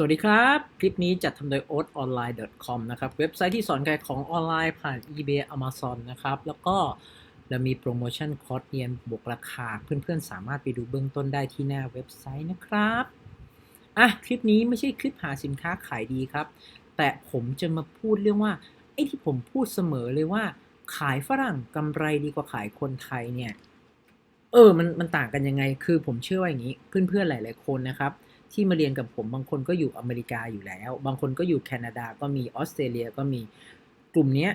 สวัสดีครับ คลิปนี้จัดทำโดย oatonline.com นะครับ เว็บไซต์ที่สอนขายของออนไลน์ผ่าน eBay Amazon นะครับ แล้วก็เรามีโปรโมชั่นคอร์สเรียนบวกราคา เพื่อนๆ สามารถไปดูเบื้องต้นได้ที่หน้าเว็บไซต์นะครับ อะ คลิปนี้ไม่ใช่คลิปหาสินค้าขายดีครับ แต่ผมจะมาพูดเรื่องว่า ไอ้ที่ผมพูดเสมอเลยว่า ขายฝรั่งกำไรดีกว่าขายคนไทยเนี่ย เออ มันมันต่างกันยังไง คือผมเชื่อว่าอย่างนี้ เพื่อนๆ หลาย ๆ คนนะครับ ที่มาเรียนกับผม บางคนก็อยู่อเมริกาอยู่แล้ว บางคนก็อยู่แคนาดาก็มีออสเตรเลียก็มีกลุ่มนี้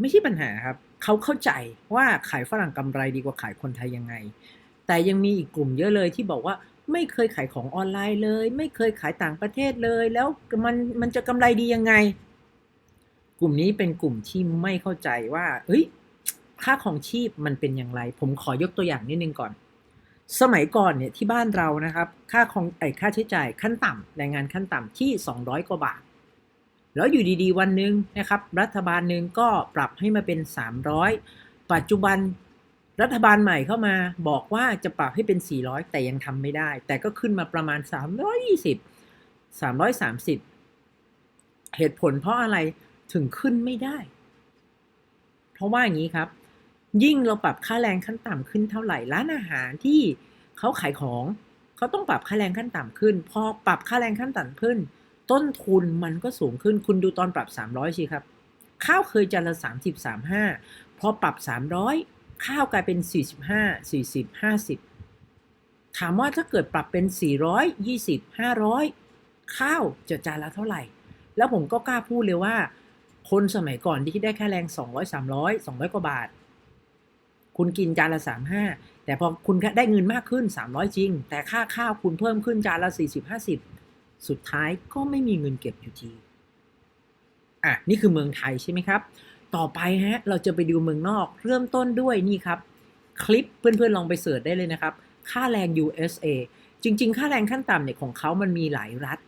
ไม่ใช่ปัญหาครับ เขาเข้าใจว่าขายฝรั่งกำไรดีกว่าขายคนไทยยังไง แต่ยังมีอีกกลุ่มเยอะเลยที่บอกว่าไม่เคยขายของออนไลน์เลย ไม่เคยขายต่างประเทศเลย แล้วมันมันจะกำไรดียังไง กลุ่มนี้เป็นกลุ่มที่ไม่เข้าใจว่าเฮ้ยค่าของชีพมันเป็นอย่างไร ผมขอยกตัวอย่างนิดนึงก่อน สมัยก่อนเนี่ยที่บ้านเรานะครับ ค่าของไอค่าใช้จ่ายขั้นต่ำแรงงานขั้นต่ำที่ 200 กว่าบาท แล้วอยู่ดีๆ วันหนึ่งนะครับ รัฐบาลหนึ่งก็ปรับให้มาเป็น 300 ปัจจุบันรัฐบาลใหม่เข้ามาบอกว่าจะปรับให้เป็น 400 แต่ยังทำไม่ได้ แต่ก็ขึ้นมาประมาณ 320 330 เหตุผลเพราะอะไรถึงขึ้นไม่ได้ เพราะว่าอย่างนี้ครับ ยิ่งเราปรับค่าแรงขั้นต่ำขึ้นเท่าไหร่ร้านอาหารที่เขาขายของเขาต้องปรับค่าแรงขั้นต่ำขึ้น พอปรับค่าแรงขั้นต่ำขึ้น ต้นทุนมันก็สูงขึ้น คุณดูตอนปรับ 300สิครับ ข้าวเคยจานละ30 35 พอปรับ 300 ข้าวกลายเป็น 45 40 50 ถามว่าถ้าเกิดปรับเป็น 420 500 ข้าวจะจานละเท่าไหร่ แล้วผมก็กล้าพูดเลยว่า คนสมัยก่อนที่ได้ค่าแรง 200 300 200 กว่าบาท คุณกินจานละ 35 แต่พอคุณได้เงินมากขึ้น 300 จริง แต่ค่าข้าวคุณเพิ่มขึ้นจานละ 40 50 สุดท้ายก็ไม่มีเงินเก็บอยู่ดีอะนี่คือเมืองไทยใช่ไหมครับ ต่อไปฮะเราจะไปดูเมืองนอก เริ่มต้นด้วยนี่ครับ คลิปเพื่อนๆลองไปเสิร์ชได้เลยนะครับ ค่าแรง USA จริง ๆ ค่าแรงขั้นต่ำเนี่ยของเขามันมีหลายรัฐ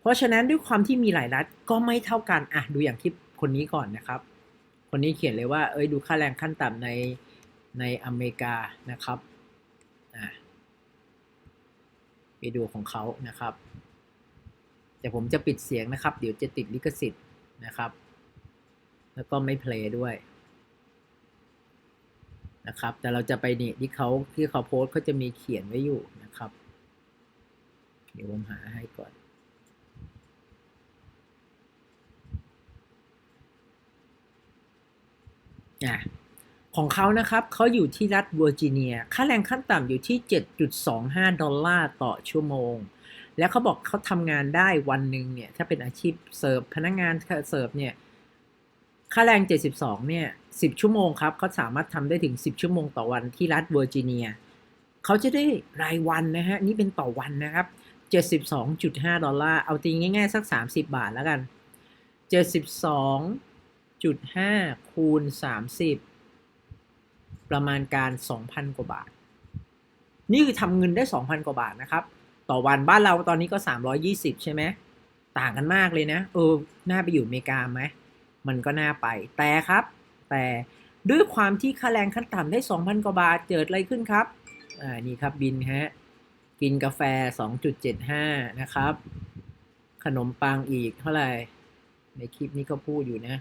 เพราะฉะนั้นด้วยความที่มีหลายรัฐก็ไม่เท่ากันอะดูอย่างคลิปคนนี้ก่อนนะครับ คนนี้เขียนเลยว่าเอ้ยดูค่าแรงขั้นต่ำใน ในอเมริกานะครับไปดูของเขานะครับ แต่ผมจะปิดเสียงนะครับ เดี๋ยวจะติดลิขสิทธิ์นะครับ แล้วก็ไม่เพลย์ด้วยนะครับ แต่เราจะไปนี่ที่เขาที่เขาโพสเขาจะมีเขียนไว้อยู่นะครับ เดี๋ยวผมหาให้ก่อนอะ ของเขานะครับเขาอยู่ที่รัฐเวอร์จิเนีย ค่าแรงขั้นต่ำอยู่ที่ 7.25 ดอลลาร์ต่อชั่วโมง แล้วเขาบอกเขาทำงานได้วันหนึ่งเนี่ย ถ้าเป็นอาชีพเสิร์ฟพนักงานเสิร์ฟเนี่ย ค่าแรง 72 เนี่ย 10 ชั่วโมงครับเขาสามารถทำได้ถึง 10 ชั่วโมงต่อวันที่รัฐเวอร์จิเนียเขาจะได้รายวันนะฮะ นี่เป็นต่อวันนะครับ 72.5 ดอลลาร์ เอาตีง่ายๆ สัก 30 บาทแล้วกัน 72.5 คูณ 30 ประมาณการ 2,000 กว่าบาท นี่คือทำเงินได้ 2,000 กว่าบาทนะครับ ต่อวันบ้านเราตอนนี้ก็ 320 ใช่ไหมต่างกันมากเลยนะ เออ น่าไปอยู่อเมริกาไหม มันก็น่าไป แต่ครับ แต่ด้วยความที่ค่าแรงขั้นต่ำได้ 2,000 กว่าบาท เกิดอะไรขึ้นครับ อ่า นี่ครับบินฮะ กินกาแฟ 2.75 นะครับ ขนมปังอีกเท่าไหร่ ในคลิปนี้ก็พูดอยู่นะ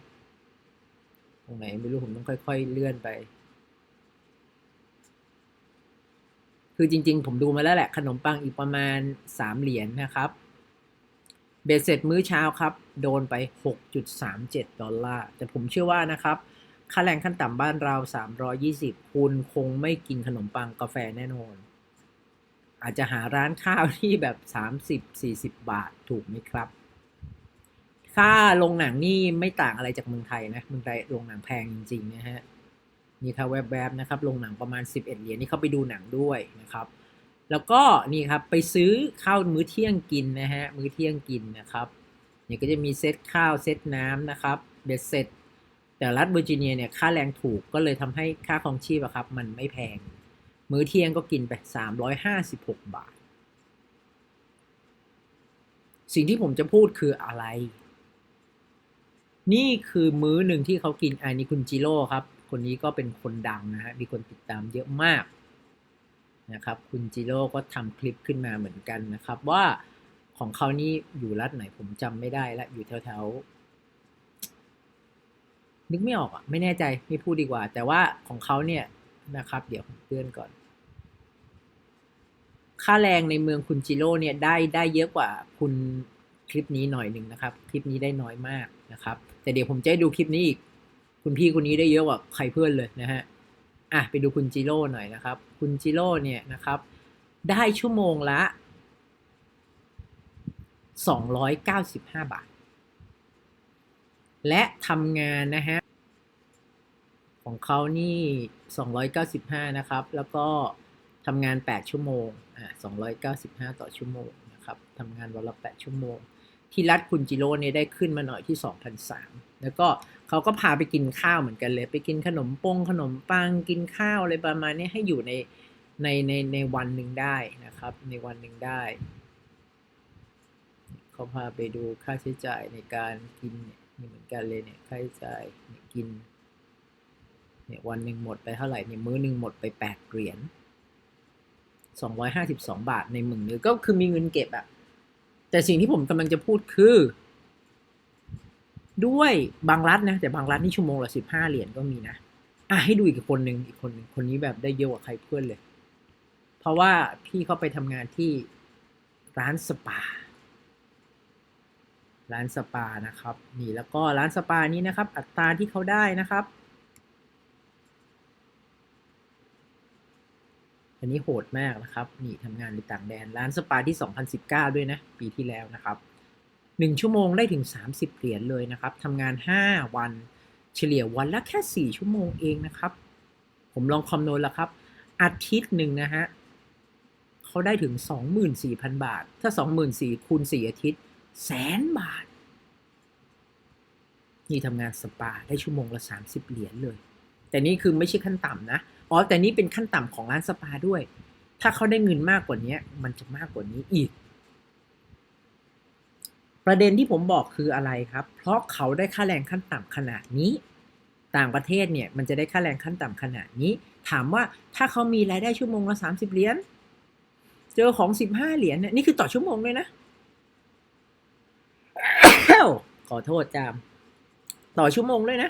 ตรงไหนไม่รู้ผมต้องค่อย ๆ เลื่อนไป คือจริง ๆ ผมดูมาแล้วแหละ ขนมปังอีกประมาณ 3 เหรียญนนะครับเบสเสร็จมื้อเช้าครับ โดนไป 6.37 ดอลลาร์ แต่ผมเชื่อว่านะครับ ค่าแรงขั้นต่ำบ้านเรา 320 คุณคงไม่กินขนมปังกาแฟแน่นอน อาจจะหาร้านข้าวที่แบบ 30-40 บาทถูกไหมครับ ค่าโรงหนังนี่ไม่ต่างอะไรจากเมืองไทยนะ เมืองไทยโรงหนังแพงจริงๆนะฮะ นี่ครับแวบๆนะครับโรงหนังประมาณ 11 เหรียญนี่เขาไปดูหนังด้วยนะครับ แล้วก็นี่ครับไปซื้อข้าวมื้อเที่ยงกินนะฮะมื้อเที่ยงกินนะครับเนี่ยก็จะมีเซตข้าวเซตน้ำนะครับเบ็ดเสร็จแต่รัฐเวอร์จิเนียเนี่ยค่าแรงถูกก็เลยทำให้ค่าครองชีพอะครับมันไม่แพง มื้อเที่ยงก็กินไป 356 บาท สิ่งที่ผมจะพูดคืออะไร นี่คือมื้อหนึ่งที่เขากินอันนี้คุณจิโร่ครับ คนนี้ก็เป็นคนดังนะฮะมีคนติดตามเยอะมากนะครับ คุณจิโร่ก็ทำคลิปขึ้นมาเหมือนกันนะครับ ว่าของเขานี่อยู่รัฐไหนผมจำไม่ได้ละอยู่แถวๆนึกไม่ออกอะไม่แน่ใจไม่พูดดีกว่า แต่ว่าของเขาเนี่ยนะครับ เดี๋ยวผมเตือนก่อน ค่าแรงในเมืองคุณจิโร่เนี่ยได้ได้เยอะกว่าคุณคลิปนี้หน่อยหนึ่งนะครับ คลิปนี้ได้น้อยมากนะครับ แต่เดี๋ยวผมจะดูคลิปนี้อีก คุณพี่คนนี้ได้เยอะกว่าใครเพื่อนเลยนะฮะอะไปดูคุณจิโร่หน่อยนะครับ คุณจิโร่เนี่ยนะครับ ได้ชั่วโมงละ 295 บาท และทำงานนะฮะ ของเขานี่ 295 นะครับ แล้วก็ทำงาน 8 ชั่วโมงอ่า295 ต่อชั่วโมงนะครับทำงานวันละ 8 ชั่วโมง ที่รัฐคุณจิโร่เนี่ยได้ขึ้นมาหน่อยที่ 2,003 แล้วก็เขาก็พาไปกินข้าวเหมือนกันเลย ไปกินขนมปงขนมปังกินข้าวอะไรประมาณนี้ให้อยู่ในในในในวันหนึ่งได้นะครับ ในวันหนึ่งได้เขาพาไปดูค่าใช้จ่ายในการกินเนี่ยนี่เหมือนกันเลยเนี่ยค่าใช้จ่ายเนี่ยกินเนี่ยวันหนึ่งหมดไปเท่าไหร่เนี่ยมื้อหนึ่งหมดไปแปดเหรียญสองร้อยห้าสิบสองบาทในหมึงนึงก็คือมีเงินเก็บอะ แต่สิ่งที่ผมกำลังจะพูดคือ ด้วยบางรัฐนะ แต่บางรัฐนี่ชั่วโมงละสิบห้าเหรียญก็มีนะ อะให้ดูอีกคนหนึ่งอีกคนหนึ่งคนนี้แบบได้เยอะกว่าใครเพื่อนเลย เพราะว่าพี่เขาไปทำงานที่ร้านสปา ร้านสปานะครับ นี่แล้วก็ร้านสปานี้นะครับ อัตราที่เขาได้นะครับ อันนี้โหดมากนะครับ นี่ทำงานในต่างแดน ร้านสปาที่ 2019 ด้วยนะ ปีที่แล้วนะครับ 1 ชั่วโมงได้ถึง 30 เหรียญเลยนะครับทำงาน 5 วัน เฉลี่ยวันละแค่ 4 ชั่วโมงเองนะครับ ผมลองคำนวณแล้วครับ อาทิตย์หนึ่งนะฮะเขาได้ถึง 24,000 บาท ถ้า 24,000คูณ 4 อาทิตย์แสนบาท นี่ทำงานสปาได้ชั่วโมงละ 30 เหรียญเลย แต่นี่คือไม่ใช่ขั้นต่ำนะ อ๋อแต่นี่เป็นขั้นต่ำของร้านสปาด้วย ถ้าเขาได้เงินมากกว่านี้มันจะมากกว่านี้อีก ประเด็นที่ผมบอกคืออะไรครับ เพราะเขาได้ค่าแรงขั้นต่ำขนาดนี้ ต่างประเทศเนี่ยมันจะได้ค่าแรงขั้นต่ำขนาดนี้ ถามว่าถ้าเขามีรายได้ชั่วโมงละ30เหรียญเจอของ15เหรียญเนี่ยนี่คือต่อชั่วโมงเลยนะขอโทษจาม ต่อชั่วโมงด้วยนะ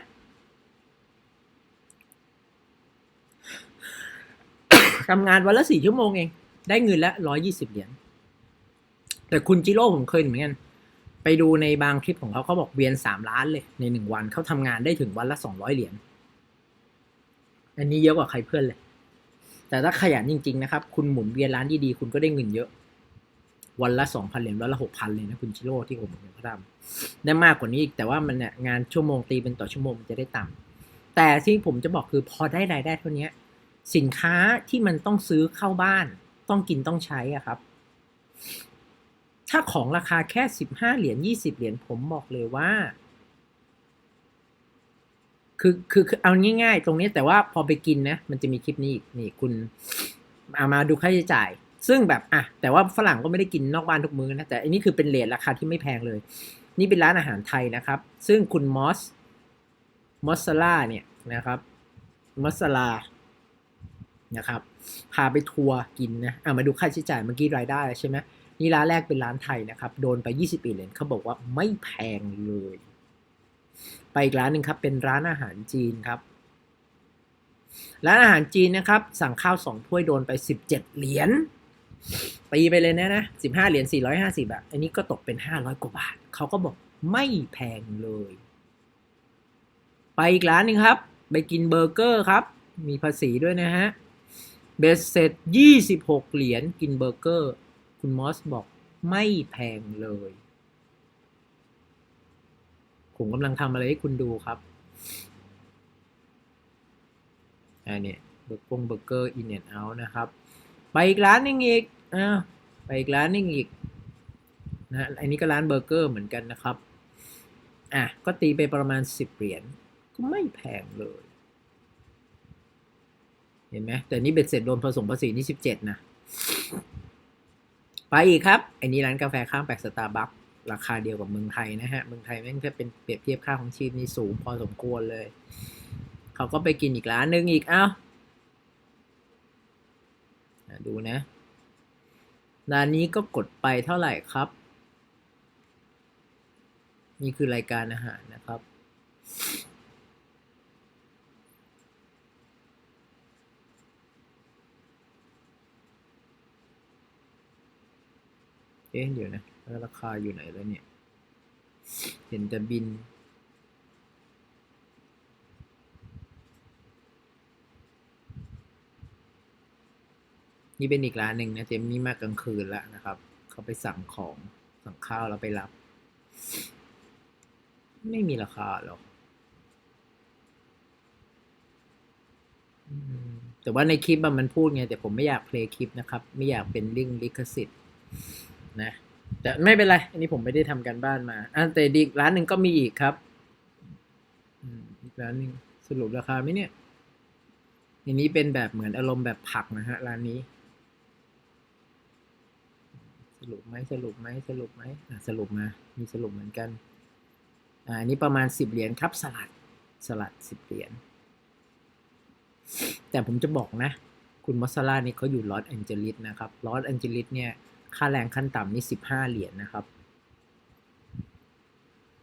ทำงานวันละสี่ชั่วโมงเอง ได้เงินละร้อยี่สิบเหรียญแต่คุณจิโร่ผมเคยเหมือนกันไปดูในบางคลิปของเขาเขาบอกเวียนสามล้านเลย ในหนึ่งวันเขาทำงานได้ถึงวันละสองร้อยเหรียญอันนี้เยอะกว่าใครเพื่อนเลย แต่ถ้าขยันจริง ๆ นะครับ คุณหมุนเวียนร้านดีๆคุณก็ได้เงินเยอะ วันละสองพันเหรียญวันละหกพันเลยนะคุณจิโร่ที่ผมเห็นเขาทำได้มากกว่านี้อีกแต่ว่ามันเนี่ยงานชั่วโมงตีเป็นต่อชั่วโมงมันจะได้ต่ำแต่ที่ผมจะบอกคือพอได้รายได้เท่านี้ สินค้าที่มันต้องซื้อเข้าบ้าน ต้องกินต้องใช้อะครับ ถ้าของราคาแค่สิบห้าเหรียญยี่สิบเหรียญผมบอกเลยว่า คือคือคือเอาง่ายๆ ตรงนี้แต่ว่าพอไปกินนะ มันจะมีคลิปนี้อีกนี่คุณเอามาดูค่าใช้จ่าย ซึ่งแบบอะแต่ว่าฝรั่งก็ไม่ได้กินนอกบ้านทุกมื้อนะแต่อันนี้คือเป็นเลทราคาที่ไม่แพงเลย นี่เป็นร้านอาหารไทยนะครับ ซึ่งคุณมอสมอสซาล่าเนี่ยนะครับมอสซาลา นะครับพาไปทัวร์กินนะอะมาดูค่าใช้จ่ายเมื่อกี้รายได้ใช่ไหมนี่ร้านแรกเป็นร้านไทยนะครับ โดนไป 20เหรียญเขาบอกว่าไม่แพงเลย ไปอีกร้านหนึ่งครับ เป็นร้านอาหารจีนครับ ร้านอาหารจีนนะครับ สั่งข้าวสองถ้วยโดนไป 17 เหรียญตีไปเลยนะนะ15เหรียญ450แบบอันนี้ก็ตกเป็น500กว่าบาท เขาก็บอกไม่แพงเลย ไปอีกร้านหนึ่งครับ ไปกินเบอร์เกอร์ครับ มีภาษีด้วยนะฮะ เบสเสร็จ 26 เหรียญกินเบอร์เกอร์ คุณมอสบอกไม่แพงเลย ผมกำลังทำอะไรให้คุณดูครับอันนี้เบอร์กงเบอร์เกอร์อินแอนด์เอานะครับ ไปอีกร้านนึงอีกอ่าไปอีกร้านนึงอีกนะอันนี้ก็ร้านเบอร์เกอร์เหมือนกันนะครับ อะ ก็ตีไปประมาณ 10 เหรียญ ก็ไม่แพงเลย เห็นไหมแต่นี่เบ็ดเสร็จโดนผสมภาษีนี่17นะ ไปอีกครับ อันนี้ร้านกาแฟข้างแปลกสตาร์บัคราคาเดียวกับเมืองไทยนะฮะ เมืองไทยแม่งถ้าเป็นเปรียบเทียบค่าของชีพนี่สูงพอสมควรเลย เขาก็ไปกินอีกร้านหนึ่งอีก เอ้า ดูนะ ร้านนี้ก็กดไปเท่าไหร่ครับ นี่คือรายการอาหารนะครับ เอ๊ะเดี๋ยวนะแล้วราคาอยู่ไหนแล้วเนี่ย เห็นแต่บิน นี่เป็นอีกร้านหนึ่งนะเจมนี่มากลางคืนแล้วนะครับ เขาไปสั่งของสั่งข้าวแล้วไปรับ ไม่มีราคาหรอกแต่ว่าในคลิปมันพูดไง แต่ผมไม่อยากเพลย์คลิปนะครับ ไม่อยากเป็นลิงลิขสิทธิ์ นะแต่ไม่เป็นไร อันนี้ผมไม่ได้ทำการบ้านมาอะแต่อีกร้านหนึ่งก็มีอีกครับอีกร้านหนึ่งสรุปราคาไหมเนี่ยอันนี้เป็นแบบเหมือนอารมณ์แบบผักนะฮะร้านนี้ สรุปไหมสรุปไหมสรุปไหมสรุปมา มีสรุปเหมือนกันอ่าอันนี้ประมาณสิบเหรียญครับสลัดสลัดสิบเหรียญแต่ผมจะบอกนะ คุณมอสซาร่านี่เขาอยู่ลอสแอนเจลิสนะครับลอสแอนเจลิสเนี่ย ค่าแรงขั้นต่ำนี่สิบห้าเหรียญนะครับ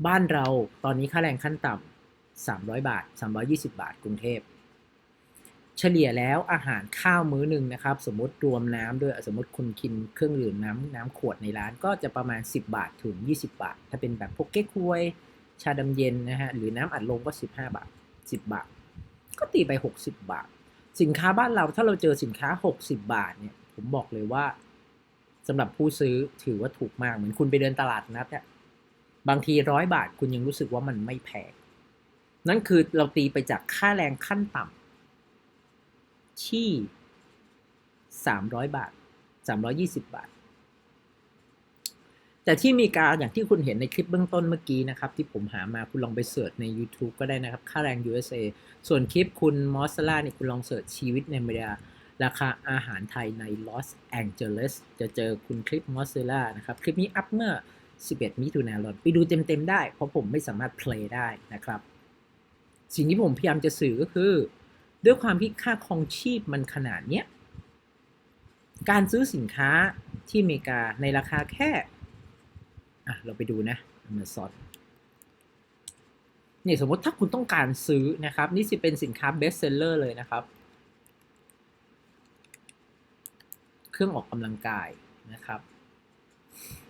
บ้านเราตอนนี้ค่าแรงขั้นต่ำสามร้อยบาทสามร้อยี่สิบาทกรุงเทพ เฉลี่ยแล้วอาหารข้าวมื้อหนึ่งนะครับ สมมติรวมน้ำด้วยสมมติคุณกินเครื่องดื่มน้ำน้ำขวดในร้านก็จะประมาณ 10 บาทถึง 20 บาท ถ้าเป็นแบบพวกเก๊กฮวย ชาดำเย็นนะฮะหรือน้ำอัดลมก็ 15 บาท 10 บาท ก็ตีไป 60 บาท สินค้าบ้านเราถ้าเราเจอสินค้า 60 บาทเนี่ยผมบอกเลยว่า สำหรับผู้ซื้อถือว่าถูกมากเหมือนคุณไปเดินตลาดนัดอะบางทีร้อยบาทคุณยังรู้สึกว่ามันไม่แพงนั่นคือเราตีไปจากค่าแรงขั้นต่ำที่สามร้อยบาทสามร้อยี่สิบาท แต่ที่มีการอย่างที่คุณเห็นในคลิปเบื้องต้นเมื่อกี้นะครับ ที่ผมหามาคุณลองไปเสิร์ชใน YouTube ก็ได้นะครับ ค่าแรง USA ส่วนคลิปคุณมอสซาเนี่ยคุณลองเสิร์ชชีวิตในอเมริกา ราคาอาหารไทยในลอสแองเจลิสจะเจอคุณคลิปมอสซาร่านะครับ คลิปนี้อัพเมื่อ 11 มิถุนายนไปดูเต็มๆได้ เพราะผมไม่สามารถเพลย์ได้นะครับ สิ่งที่ผมพยายามจะสื่อก็คือ ด้วยความที่ค่าครองชีพมันขนาดเนี้ย การซื้อสินค้าที่อเมริกาในราคาแค่อะเราไปดูนะ Amazon เนี่ยสมมติถ้าคุณต้องการซื้อนะครับ นี่สิเป็นสินค้า best seller เลยนะครับ เครื่องออกกำลังกายนะครับ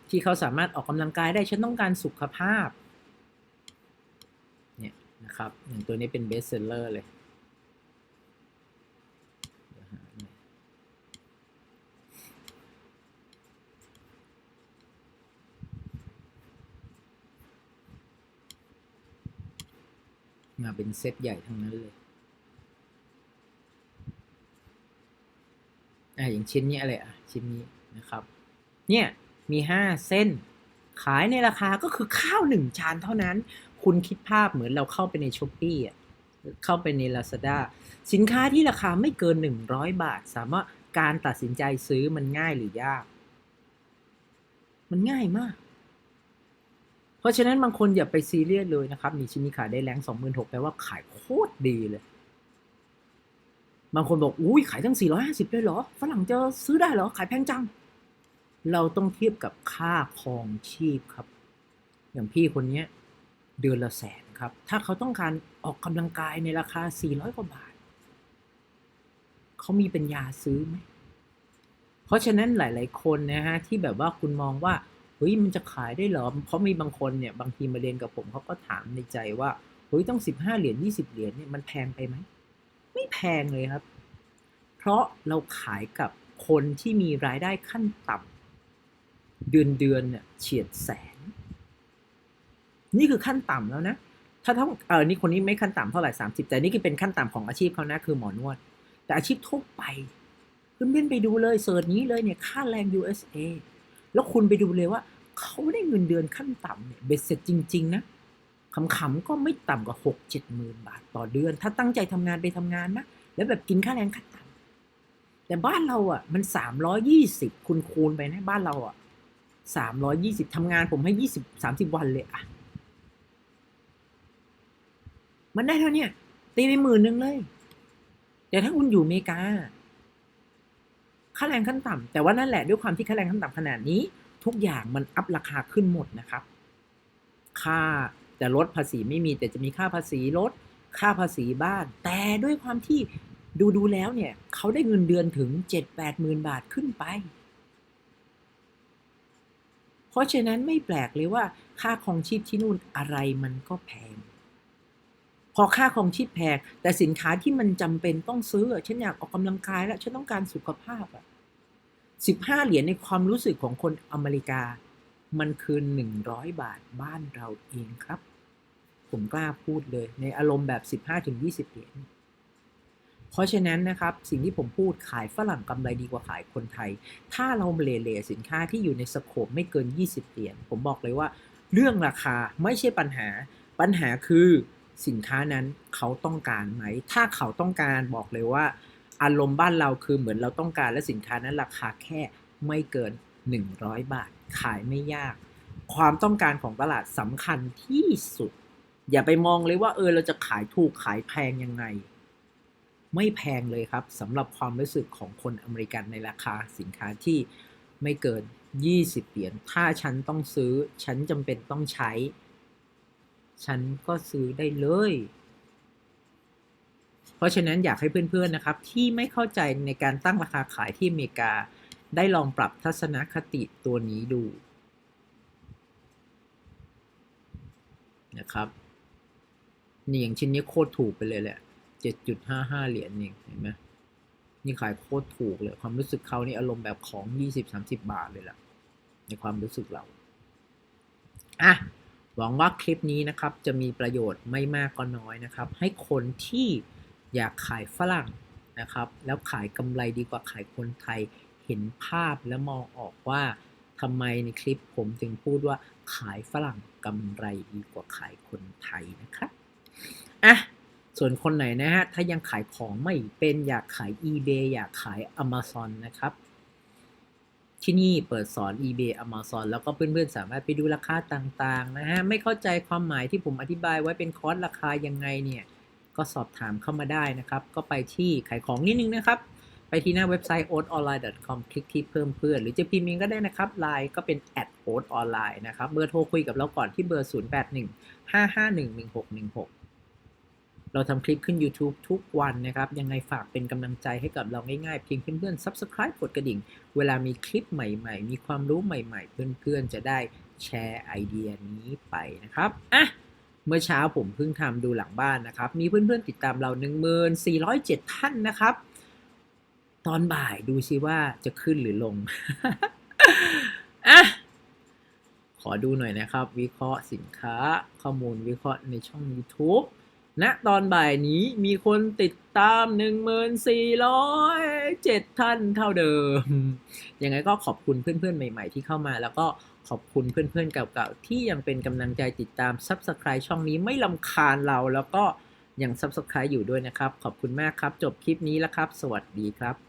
ที่เขาสามารถออกกำลังกายได้ฉันต้องการสุขภาพเนี่ยนะครับอย่างตัวนี้เป็น best seller เลยมาเป็นเซตใหญ่ทั้งนั้นเลยะอย่างชิ้นนี้อะไรอะชิ้นนี้นะครับ เนี่ยมีห้าเส้น ขายในราคาก็คือข้าวหนึ่งจานเท่านั้น คุณคิดภาพเหมือนเราเข้าไปในช้อปปี้อะเข้าไปใน Lazada สินค้าที่ราคาไม่เกิน 100 บาท สามารถการตัดสินใจซื้อมันง่ายหรือยาก มันง่ายมาก เพราะฉะนั้นบางคนอย่าไปซีเรียสเลยนะครับนี่ชิ้นนี้ขายได้แรงสองหมื่นหกแปลว่าขายโคตรดีเลย บางคนบอกอุ้ยขายตั้งสี่ร้อยห้าสิบเลยเหรอ ฝรั่งจะซื้อได้เหรอ ขายแพงจัง เราต้องเทียบกับค่าครองชีพครับ อย่างพี่คนนี้เดือนละแสนครับ ถ้าเขาต้องการออกกำลังกายในราคา 400 กว่าบาท เขามีปัญญาซื้อไหม เพราะฉะนั้นหลาย ๆ คนนะฮะที่แบบว่าคุณมองว่าเฮ้ยมันจะขายได้เหรอ เพราะมีบางคนเนี่ยบางทีมาเรียนกับผมเขาก็ถามในใจว่าเฮ้ยต้อง 15 เหรียญ 20 เหรียญเนี่ยมันแพงไปไหม ไม่แพงเลยครับ เพราะเราขายกับคนที่มีรายได้ขั้นต่ำเดือนเดือนเนี่ยเฉียดแสน นี่คือขั้นต่ำแล้วนะ ถ้าต้องเออนี่คนนี้ไม่ขั้นต่ำเท่าไหร่สามสิบแต่นี่คือเป็นขั้นต่ำของอาชีพเขานะคือหมอนวด แต่อาชีพทั่วไปคุณเพื่นไปดูเลยเสิร์ชนี้เลยเนี่ยค่าแรง USA แล้วคุณไปดูเลยว่าเขาได้เงินเดือนขั้นต่ำเนี่ยเบ็ดเสร็จจริง ๆ นะ ขำๆก็ไม่ต่ำกว่าหกเจ็ดหมื่นบาทต่อเดือน ถ้าตั้งใจทำงานไปทำงานนะ แล้วแบบกินค่าแรงขั้นต่ำแต่บ้านเราอะ มันสามร้อยี่สิบคุณคูณไปนะบ้านเราอะสามร้อยี่สิบทำงานผมให้ยี่สิบสามสิบวันเลยอะ มันได้เท่านี้ตีไปหมื่นหนึ่งเลย แต่ถ้าคุณอยู่อเมริกาค่าแรงขั้นต่ำแต่ว่านั่นแหละด้วยความที่ค่าแรงขั้นต่ำขนาดนี้ ทุกอย่างมันอัพราคาขึ้นหมดนะครับ ค่า แต่ลดภาษีไม่มีแต่จะมีค่าภาษีรถค่าภาษีบ้าน แต่ด้วยความที่ดูดูแล้วเนี่ยเขาได้เงินเดือนถึงเจ็ดแปดหมื่นบาทขึ้นไป เพราะฉะนั้นไม่แปลกเลยว่า ค่าครองชีพที่นู่นอะไรมันก็แพง พอค่าครองชีพแพงแต่สินค้าที่มันจำเป็นต้องซื้ออะฉันอยากออกกำลังกายแล้วฉันต้องการสุขภาพอะสิบห้าเหรียญในความรู้สึกของคนอเมริกา มันคือหนึ่งร้อยบาทบ้านเราเองครับ ผมกล้าพูดเลยในอารมณ์แบบสิบห้าถึงยี่สิบเหรียญเพราะฉะนั้นนะครับสิ่งที่ผมพูดขายฝรั่งกำไรดีกว่าขายคนไทย ถ้าเราเลเลสินค้าที่อยู่ในสโคปไม่เกิน 20 เหรียญผมบอกเลยว่า เรื่องราคาไม่ใช่ปัญหา ปัญหาคือสินค้านั้นเขาต้องการไหม ถ้าเขาต้องการบอกเลยว่า อารมณ์บ้านเราคือเหมือนเราต้องการและสินค้านั้นราคาแค่ไม่เกิน 100 บาท ขายไม่ยาก ความต้องการของตลาดสำคัญที่สุด อย่าไปมองเลยว่าเออเราจะขายถูกขายแพงยังไง ไม่แพงเลยครับสำหรับความรู้สึกของคนอเมริกันในราคาสินค้าที่ไม่เกิน 20 เหรียญถ้าฉันต้องซื้อ ฉันจำเป็นต้องใช้ ฉันก็ซื้อได้เลยเพราะฉะนั้นอยากให้เพื่อนๆนะครับที่ไม่เข้าใจในการตั้งราคาขายที่อเมริกา ได้ลองปรับทัศนคติตัวนี้ดูนะครับนี่อย่างชิ้นนี้โคตรถูกไปเลยแหละเจ็ดจุดห้าห้าเหรียญเองเห็นไหมนี่ขายโคตรถูกเลย ความรู้สึกเขานี่อารมณ์แบบของยี่สิบสามสิบบาทเลยล่ะ ในความรู้สึกเรา อะ หวังว่าคลิปนี้นะครับ จะมีประโยชน์ไม่มากก็น้อยนะครับ ให้คนที่อยากขายฝรั่งนะครับ แล้วขายกำไรดีกว่าขายคนไทย เห็นภาพและมองออกว่าทำไมในคลิปผมถึงพูดว่าขายฝรั่งกำไรดีกว่าขายคนไทยนะครับอะส่วนคนไหนนะฮะ ถ้ายังขายของไม่เป็นอยากขาย eBay อยากขาย Amazon นะครับ ที่นี่เปิดสอน eBay Amazon แล้วก็เพื่อนๆ สามารถไปดูราคาต่างๆนะฮะ ไม่เข้าใจความหมายที่ผมอธิบายไว้เป็นคอร์สราคายังไงเนี่ย ก็สอบถามเข้ามาได้นะครับ ก็ไปที่ขายของนิดนึงนะครับ ไปที่หน้าเว็บไซต์ oatonline.com คลิกที่เพิ่มเพื่อน หรือจะพิมพ์เองก็ได้นะครับ Line ก็เป็น @oatonline นะครับ เบอร์โทรคุยกับเราก่อนที่เบอร์ 0815511616 เราทำคลิปขึ้น YouTube ทุกวันนะครับ ยังไงฝากเป็นกำลังใจให้กับเราง่ายๆ เพียงเพื่อนๆ Subscribe กดกระดิ่ง เวลามีคลิปใหม่ๆ มีความรู้ใหม่ๆ เพื่อนๆ จะได้แชร์ไอเดียนี้ไปนะครับอะเมื่อเช้าผมเพิ่งทำดูหลังบ้านนะครับ มีเพื่อนๆ ติดตามเรา 1407 ท่านนะครับ ตอนบ่ายดูซิว่าจะขึ้นหรือลงอะขอดูหน่อยนะครับ วิเคราะห์สินค้าข้อมูลวิเคราะห์ในช่อง YouTube ณตอนบ่ายนี้มีคนติดตาม 1407 ท่านเท่าเดิม ยังไงก็ขอบคุณเพื่อนๆ ใหม่ ๆ ที่เข้ามา แล้วก็ขอบคุณเพื่อนๆ เก่าๆ ที่ยังเป็นกำลังใจติดตาม Subscribe ช่องนี้ไม่ลำคาญเราแล้วก็ยัง Subscribe อยู่ด้วยนะครับ ขอบคุณมากครับ จบคลิปนี้แล้วครับ สวัสดีครับ